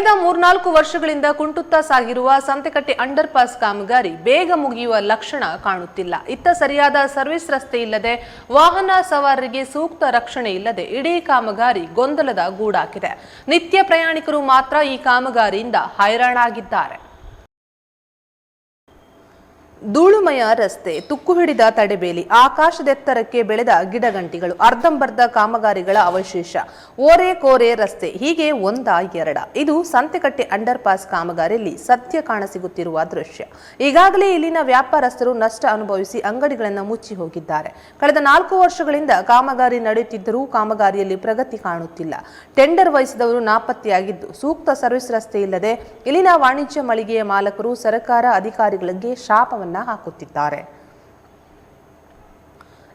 ಕಳೆದ ಮೂರ್ನಾಲ್ಕು ವರ್ಷಗಳಿಂದ ಕುಂಟುತ್ತಾ ಸಾಗಿರುವ ಸಂತೆಕಟ್ಟೆ ಅಂಡರ್ ಪಾಸ್ ಕಾಮಗಾರಿ ಬೇಗ ಮುಗಿಯುವ ಲಕ್ಷಣ ಕಾಣುತ್ತಿಲ್ಲ. ಇತ್ತ ಸರಿಯಾದ ಸರ್ವಿಸ್ ರಸ್ತೆ ಇಲ್ಲದೆ ವಾಹನ ಸವಾರರಿಗೆ ಸೂಕ್ತ ರಕ್ಷಣೆ ಇಲ್ಲದೆ ಇಡೀ ಕಾಮಗಾರಿ ಗೊಂದಲದ ಗೂಡಾಕಿದೆ ನಿತ್ಯ ಪ್ರಯಾಣಿಕರು ಮಾತ್ರ ಈ ಕಾಮಗಾರಿಯಿಂದ ಹೈರಾಣಾಗಿದ್ದಾರೆ. ಧೂಳುಮಯ ರಸ್ತೆ ತುಕ್ಕು ಹಿಡಿದ ತಡೆಬೇಲಿ, ಆಕಾಶದೆತ್ತರಕ್ಕೆ ಬೆಳೆದ ಗಿಡಗಂಟಿಗಳು, ಅರ್ಧಂಬರ್ಧ ಕಾಮಗಾರಿಗಳ ಅವಶೇಷ ಓರೆ ಕೋರೆ ರಸ್ತೆ, ಹೀಗೆ ಒಂದ ಎರಡ. ಇದು ಸಂತೆಕಟ್ಟೆ ಅಂಡರ್ ಪಾಸ್ ಕಾಮಗಾರಿಯಲ್ಲಿ ಸದ್ಯ ಕಾಣಸಿಗುತ್ತಿರುವ ದೃಶ್ಯ. ಈಗಾಗಲೇ ಇಲ್ಲಿನ ವ್ಯಾಪಾರಸ್ಥರು ನಷ್ಟ ಅನುಭವಿಸಿ ಅಂಗಡಿಗಳನ್ನು ಮುಚ್ಚಿ ಹೋಗಿದ್ದಾರೆ. ಕಳೆದ ನಾಲ್ಕು ವರ್ಷಗಳಿಂದ ಕಾಮಗಾರಿ ನಡೆಯುತ್ತಿದ್ದರೂ ಕಾಮಗಾರಿಯಲ್ಲಿ ಪ್ರಗತಿ ಕಾಣುತ್ತಿಲ್ಲ. ಟೆಂಡರ್ ವಹಿಸಿದವರು ನಾಪತ್ತೆಯಾಗಿದ್ದು, ಸೂಕ್ತ ಸರ್ವಿಸ್ ರಸ್ತೆ ಇಲ್ಲದೆ ಇಲ್ಲಿನ ವಾಣಿಜ್ಯ ಮಳಿಗೆಯ ಮಾಲಕರು ಸರ್ಕಾರ ಅಧಿಕಾರಿಗಳಿಗೆ ಶಾಪವನ್ನ ಹಾಕುತ್ತಿದ್ದಾರೆ.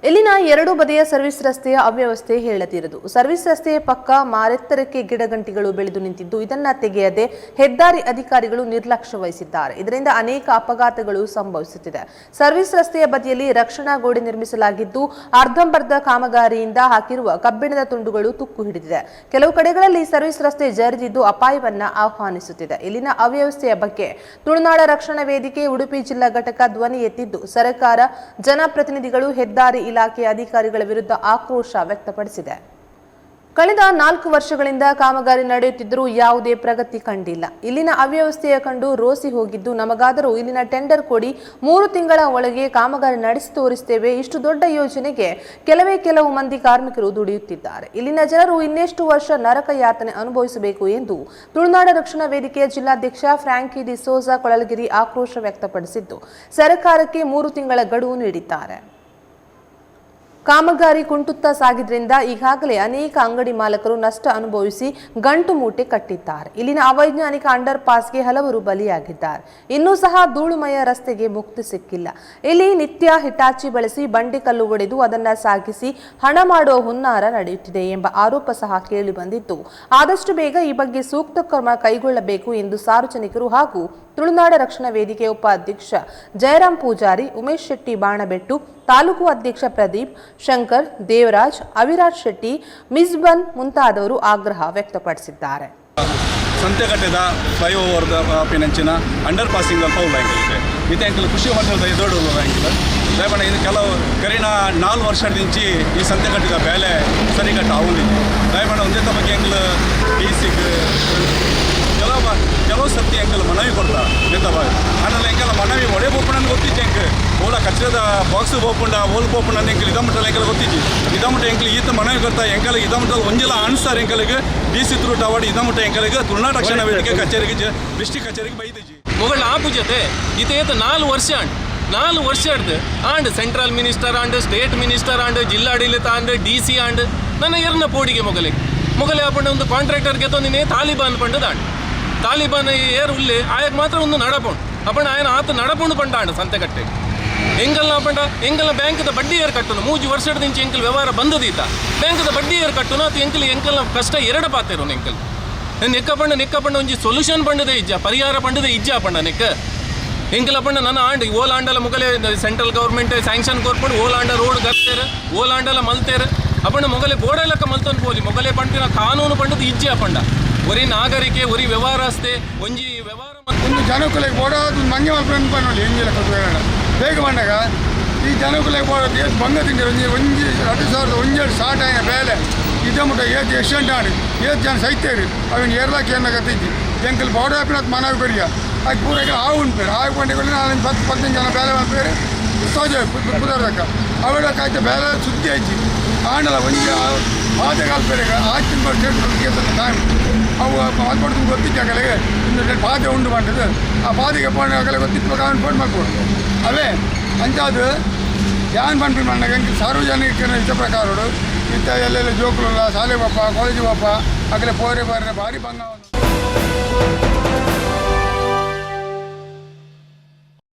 ಇಲ್ಲಿನ ಎರಡು ಬದಿಯ ಸರ್ವಿಸ್ ರಸ್ತೆಯ ಅವ್ಯವಸ್ಥೆ ಹೇಳದಿರದು ಸರ್ವಿಸ್ ರಸ್ತೆಯ ಪಕ್ಕ ಮಾರೆತ್ತರಕ್ಕೆ ಗಿಡಗಂಟಿಗಳು ಬೆಳೆದು ನಿಂತಿದ್ದು. ಇದನ್ನ ತೆಗೆಯದೆ ಹೆದ್ದಾರಿ ಅಧಿಕಾರಿಗಳು ನಿರ್ಲಕ್ಷ್ಯ ವಹಿಸಿದ್ದಾರೆ. ಇದರಿಂದ ಅನೇಕ ಅಪಘಾತಗಳು ಸಂಭವಿಸುತ್ತಿದೆ. ಸರ್ವಿಸ್ ರಸ್ತೆಯ ಬದಿಯಲ್ಲಿ ರಕ್ಷಣಾ ಗೋಡೆ ನಿರ್ಮಿಸಲಾಗಿದ್ದು, ಅರ್ಧಂಬರ್ಧ ಕಾಮಗಾರಿಯಿಂದ ಹಾಕಿರುವ ಕಬ್ಬಿಣದ ತುಂಡುಗಳು ತುಕ್ಕು ಹಿಡಿದಿದೆ. ಕೆಲವು ಕಡೆಗಳಲ್ಲಿ ಸರ್ವಿಸ್ ರಸ್ತೆ ಜರಿದಿದ್ದು ಅಪಾಯವನ್ನ ಆಹ್ವಾನಿಸುತ್ತಿದೆ. ಇಲ್ಲಿನ ಅವ್ಯವಸ್ಥೆಯ ಬಗ್ಗೆ ತುಳುನಾಡ ರಕ್ಷಣಾ ವೇದಿಕೆ, ಉಡುಪಿ ಜಿಲ್ಲಾ ಘಟಕ ಧ್ವನಿ ಎತ್ತಿದ್ದು. ಸರ್ಕಾರ, ಜನಪ್ರತಿನಿಧಿಗಳು ಹೆದ್ದಾರಿ ಇಲಾಖೆಯ ಅಧಿಕಾರಿಗಳ ವಿರುದ್ಧ ಆಕ್ರೋಶ ವ್ಯಕ್ತಪಡಿಸಿದೆ. ಕಳೆದ ನಾಲ್ಕು ವರ್ಷಗಳಿಂದ ಕಾಮಗಾರಿ ನಡೆಯುತ್ತಿದ್ದರೂ ಯಾವುದೇ ಪ್ರಗತಿ ಕಂಡಿಲ್ಲ. ಇಲ್ಲಿನ ಅವ್ಯವಸ್ಥೆಯ ಕಂಡು ರೋಸಿ ಹೋಗಿದ್ದು, ನಮಗಾದರೂ ಇಲ್ಲಿನ ಟೆಂಡರ್ ಕೊಡಿ, ಮೂರು ತಿಂಗಳ ಒಳಗೆ ಕಾಮಗಾರಿ ನಡೆಸಿ ತೋರಿಸುತ್ತೇವೆ ಇಷ್ಟು ದೊಡ್ಡ ಯೋಜನೆಗೆ ಕೆಲವೇ ಕೆಲವು ಮಂದಿ ಕಾರ್ಮಿಕರು ದುಡಿಯುತ್ತಿದ್ದಾರೆ. ಇಲ್ಲಿನ ಜನರು ಇನ್ನೆಷ್ಟು ವರ್ಷ ನರಕ ಯಾತನೆ ಅನುಭವಿಸಬೇಕು ಎಂದು ತುಳುನಾಡ ರಕ್ಷಣಾ ವೇದಿಕೆಯ ಜಿಲ್ಲಾಧ್ಯಕ್ಷ ಫ್ರಾಂಕಿ ಡಿಸೋಜಾ ಕೊಳಲಗಿರಿ ಆಕ್ರೋಶ ವ್ಯಕ್ತಪಡಿಸಿದ್ದು, ಸರ್ಕಾರಕ್ಕೆ ಮೂರು ತಿಂಗಳ ಗಡುವು ನೀಡಿದ್ದಾರೆ. ಕಾಮಗಾರಿ ಕುಂಟುತ್ತಾ ಸಾಗಿದ್ರಿಂದ ಈಗಾಗಲೇ ಅನೇಕ ಅಂಗಡಿ ಮಾಲಕರು ನಷ್ಟ ಅನುಭವಿಸಿ ಗಂಟು ಮೂಟೆ ಕಟ್ಟಿದ್ದಾರೆ. ಇಲ್ಲಿನ ಅವೈಜ್ಞಾನಿಕ ಅಂಡರ್ ಪಾಸ್ಗೆ ಹಲವರು ಬಲಿಯಾಗಿದ್ದಾರೆ. ಇನ್ನೂ ಸಹ ಧೂಳುಮಯ ರಸ್ತೆಗೆ ಮುಕ್ತಿ ಸಿಕ್ಕಿಲ್ಲ. ಇಲ್ಲಿ ನಿತ್ಯ ಹಿಟಾಚಿ ಬಳಸಿ ಬಂಡೆ ಕಲ್ಲು ಒಡೆದು ಅದನ್ನ ಸಾಗಿಸಿ ಹಣ ಮಾಡುವ ಹುನ್ನಾರ ನಡೆಯುತ್ತಿದೆ ಎಂಬ ಆರೋಪ ಸಹ ಕೇಳಿ ಬಂದಿತ್ತು. ಆದಷ್ಟು ಬೇಗ ಈ ಬಗ್ಗೆ ಸೂಕ್ತ ಕ್ರಮ ಕೈಗೊಳ್ಳಬೇಕು ಎಂದು ಸಾರ್ವಜನಿಕರು ಹಾಗೂ ತುಳುನಾಡ ರಕ್ಷಣಾ ವೇದಿಕೆ ಉಪಾಧ್ಯಕ್ಷ ಜಯರಾಮ್ ಪೂಜಾರಿ, ಉಮೇಶ್ ಶೆಟ್ಟಿ, ಬಾಣಬೆಟ್ಟು, ತಾಲೂಕು ಅಧ್ಯಕ್ಷ ಪ್ರದೀಪ್ ಶಂಕರ್, ದೇವರಾಜ್, ಅವಿರಾಜ್ ಶೆಟ್ಟಿ, ಮಿಸ್ಬನ್ ಮುಂತಾದವರು ಆಗ್ರಹ ವ್ಯಕ್ತಪಡಿಸಿದ್ದಾರೆ. ಸಂತೆಗಟ್ಟೆದ ಫ್ಲೈಓವರ್ದ ಪಿನಂಚಿನ ಅಂಡರ್ ಪಾಸಿಂಗ್ ಫೌಲ್ ಆಗಿದೆ. ಇದೆ. ಎಂಕಲ್ ಖುಷಿ ಎದುರು ಉಳ್ಳಂಗಿಲ್ಲ ದಯಮಣ ಇದು. ಕೆಲವು ಕರಿನ ನಾಲ್ಕು ವರ್ಷದಿಂಚಿ ಈ ಸಂತೆಗಟ್ಟೆದ ಬೇಲೆ ಸರಿಗಟ್ಟ ಆಗುದಿಲ್ಲ. ದಯಮಣ ಒಂದೇ ತಮಗೆ ಅಂಕಲ್ ಡಿ ಸಿಗ್ ಕೆಲವು ಬ- ಕೆಲವು ಸರ್ತಿ ಎಂಕಲ್ ಮನವಿ ಕೊಡ್ತಾ ನಿಂತವ ಆಮೇಲೆ ಎಂಕಲ್ ಮನವಿ ಒಡೆ ಬೋಪಣ್ಣ ಗೊತ್ತಿತ್ತು ಎಂಕ್ ಓಲ ಕಚ್ಚದ ಬಾಕ್ಸ್ ಬೋಪುಂಡ ಓಲ್ ಬೋಪುಂಡ ಎಂಕಲ್ ಇದಮಟ್ಟಲ್ಲಿ ಎಂಕಲ್ ಗೊತ್ತಿತ್ತು. ಇದಮಟ್ಟ ಎಂಕಲ್ ಈತ ಮನವಿ ಕೊಡ್ತಾ ಎಂಕಲ್ ಇದಮಟ್ಟಲ್ಲಿ ಒಂಜಿಲ ಅನ್ಸಾರ್ ಎಂಕಲ್ಗೆ ಡಿ ಸಿ ತ್ರೂ ಟವಾಡಿ ಇದಮಟ್ಟ ಎಂಕಲ್ಗೆ ತುಳುನಾಡ ರಕ್ಷಣಾ ವೇದಿಕೆ ಕಚೇರಿಗೆ ಡಿಸ್ಟ್ರಿಕ್ಟ್ ಕಚೇರಿಗೆ ಬೈದಿಜಿ ಮೊಗಳ ಆಪು ಜೊತೆ ಇತೇತ ನಾಲ್ಕು ವರ್ಷ ನಾಲ್ಕು ವರ್ಷ ಅಡ್ದು and central minister and state minister and, ಜಿಲ್ಲಾಡಳಿತ ಆಂಡ್ ಡಿ ಸಿ ಆಂಡ್ ನನ್ನ ಎರ್ನ ಪೋಡಿಗೆ ಮೊಗಲೆ. ಮೊಗಲೆ ಆಪಂಡ ಒಂದು ಕಾಂಟ್ರಾಕ್ಟರ್ಗೆ ತೊಂದಿನೇ, ತಾಲಿಬಾನ್ ಪಂಡದ ಆಂಡ್ ತಾಲಿಬಾನ್ ಏರ್ ಉಲ್ಲೆ ಆಯಕ್ ಮಾತ್ರ ಒಂದು ನಡಪುಂಡು ಅಪ್ಪಣ್ಣ ಆಯನ ಆತ ನಡಪುಂಡು ಪಂಡ ಆಂಡ್ ಸಂತೆಕಟ್ಟೆ. ಎಂಗಲ್ಲ ಪಂಡ ಎಂಗಲ್ಲ ಬ್ಯಾಂಕ್ದ ಬಡ್ಡಿ ಏರ್ ಕಟ್ಟುನು. ಮೂಜಿ ವರ್ಷದ ದಿಂಚಿ ಎಂಕಲ್ ವ್ಯವಹಾರ ಬಂದದೀತ. ಬ್ಯಾಂಕ್ದ ಬಡ್ಡಿ ಏರ್ ಕಟ್ಟುನು ಅದು ಎಂಕಲ್, ಎಂಕಲ್ನ ಕಷ್ಟ ಎರಡು ಪಾತಿರು ಎಂಕಲ್. ನೆಕ್ಕ ಪಂಡ ನೆಕ್ಕ ಪಂಡ ಒಂಜಿ ಸೊಲ್ಯೂಷನ್ ಪಂಡದೆ ಇಜ್ಜ, ಪರಿಹಾರ ಪಂಡದೆ ಇಜ್ಜ ಪಂಡ ನೆಕ್ಕ. ಎಂಕಲ ಪಂಡ ನನ್ನ ಆಂಡ್ ಓಲಾಂಡಲ ಮೊಗಲೆ ಸೆಂಟ್ರಲ್ ಗೌರ್ಮೆಂಟ್ ಸ್ಯಾಂಕ್ಷನ್ ಕೊರ್ಪುಂಡು, ಓಲಾಂಡ ರೋಡ್ ಗತ್ತೇರು ಓಲಾಂಡಲ ಮಲ್ತೇರ. ಅಪ್ಪಣ್ಣ ಮೊಗಲೆ ಬೋಡಲಕ್ಕ ಮಲ್ತನ್ ಪೋಲಿ ಮೊಗಲೆ ಪಂಪಿನ ಕಾನೂನು ಪಂಡದ ಇಜ್ಜ ಅಪ್ಪಂಡ ಒರಿ ನಾಗರಿಕೆ, ಒರಿ ವ್ಯವಹಾರಸ್ಥೆ ಒಂಜಿ ವ್ಯವಹಾರ ಒಂದು ಜನಕುಲೆ ಓಡೋದು ಮಂಗೆ ಮಲ್ಪನ ಪನ್ನೋಲಿ ಎಂಜಿಲ ಕೊಟ್ಟು ಬೇಗ ಬಂದಾಗ, ಈ ಜನಕುಲೆ ಓಡೋದು ಎಷ್ಟು ಬಂಗ ತಿಂಡಿ ಒಂಜಿ ಒಂಜಿ, ಎರಡು ಸಾವಿರದ ಒಂಜೆರಡು ಸ್ಟಾರ್ಟ್ ಆಯ್ನ ಬೇಲೆ ಮುಟ್ಟ ಏತ್ ಎಕ್ಸಿಡೆಂಟ್ ಆಡಿ. ಏತ್ ಜನ ಸೈತೇರಿ ಅವನ್ ಏರ್ಲಾಕ್ ಏನ ಕತ್ತಿದ್ದಿ. ಎಂಕಲ್ ಬೋಡ ಅದು ಮನವಿ ಕೊರಿಯ ಅದು ಪೂರೈಕೆ ಹಾವು ಉಂಟು ಆವು ಕೊಂಡೆ ನಾನು ಹತ್ತು ಹದಿನೈದು ಜನ ಬೇಲೆ ಮಾಡ್ತೇವೆ ಸೋಜೆ ಕುದರ್ದಕ್ಕ ಅವಳ ಕಾಯ್ತ ಸುದ್ದಿ ಹಚ್ಚಿ ಆಂಡಲ ಒಂಜಿ ಪಾತೆ ಕಾಲ್ಪೇರೆಗ ಆಚಿನ ಬರ್ದು ಟೈಮ್ ಅವು ಮಾಡ್ಕೊಡ್ತು ಕಲೆಗೆ ಇನ್ನು ಪಾದೆ ಉಂಡು ಮಾಡಿದ್ದು ಆ ಪಾತೆಗೆ ಫೋನ್ ಆಗಲೇ ಗೊತ್ತಿತ್ತು ಅವನು ಫೋನ್ ಮಾಡ್ಕೊಡ್ತು ಅವೇ ಜಾನ್ ಯಾನ್ ಪಂಪಿ ಮಾಡಿ ಸಾರ್ವಜನಿಕರ ಇಷ್ಟ ಪ್ರಕಾರಗಳು ಇಂಥ ಎಲ್ಲೆಲ್ಲ ಜೋಕುಲ ಶಾಲೆ ಬಪ್ಪ ಕಾಲೇಜು ಬಪ್ಪ ಆಗಲೇ ಪೋರೆ ಬಾರಿ ಭಾರಿ ಬಂಗ